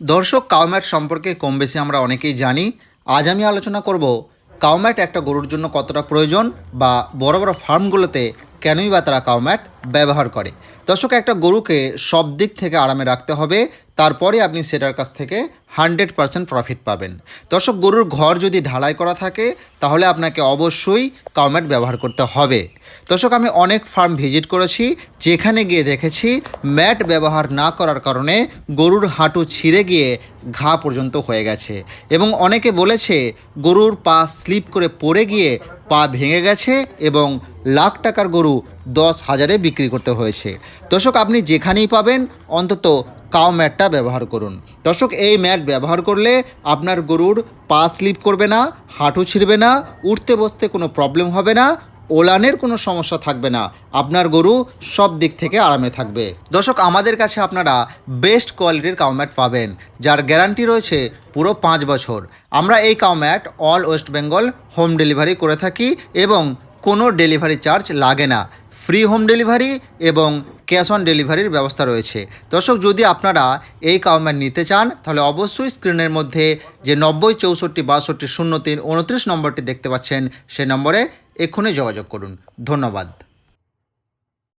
দর্শক কাউম্যাট সম্পর্কে কম বেশি আমরা অনেকেই জানি। আজ আমি আলোচনা করব কাউম্যাট একটা গরুর জন্য কতটা প্রয়োজন বা বড় বড় ফার্মগুলোতে কেনই বা তারা কাউম্যাট ব্যবহার করে। দর্শক, একটা গরুকে সব দিক থেকে আরামে রাখতে হবে, তারপরে আপনি সেটার কাছ থেকে হান্ড্রেড পারসেন্ট প্রফিট পাবেন। দর্শক, গরুর ঘর যদি ঢালাই করা থাকে, তাহলে আপনাকে অবশ্যই কাউম্যাট ব্যবহার করতে হবে। দর্শক, আমি অনেক ফার্ম ভিজিট করেছি, যেখানে গিয়ে দেখেছি ম্যাট ব্যবহার না করার কারণে গরুর হাঁটু ছিঁড়ে গিয়ে ঘা পর্যন্ত হয়ে গেছে। এবং অনেকে বলেছে, গরুর পা স্লিপ করে পড়ে গিয়ে পা ভেঙে গেছে এবং লাখ টাকার গরু দশ হাজারে বিক্রি করতে হয়েছে। দর্শক, আপনি যেখানেই পাবেন, অন্তত কাউ ম্যাটটা ব্যবহার করুন। দর্শক, এই ম্যাট ব্যবহার করলে আপনার গরুর পা স্লিপ করবে না, হাঁটু ছিঁড়বে না, উঠতে বসতে কোনো প্রবলেম হবে না। ওলানের কোনো সমস্যা থাকবে না। আপনার গরু সব দিক থেকে আরামে থাকবে। দর্শক, আমাদের কাছে আপনারা বেস্ট কোয়ালিটির কাউম্যাট পাবেন, যার গ্যারান্টি রয়েছে পুরো পাঁচ বছর। আমরা এই cow mat all West Bengal home delivery করে থাকি এবং কোনো ডেলিভারি চার্জ লাগে না। ফ্রি হোম ডেলিভারি এবং ক্যাশ অন ডেলিভারির ব্যবস্থা রয়েছে। দর্শক, যদি আপনারা এই কাউম্যাট নিতে চান, তাহলে অবশ্যই স্ক্রিনের মধ্যে যে নব্বই, চৌষট্টি, বাষট্টি, শূন্য তিন, উনত্রিশ নম্বরটি দেখতে পাচ্ছেন সেই নম্বরে এক্ষুনি যোগাযোগ করুন। ধন্যবাদ।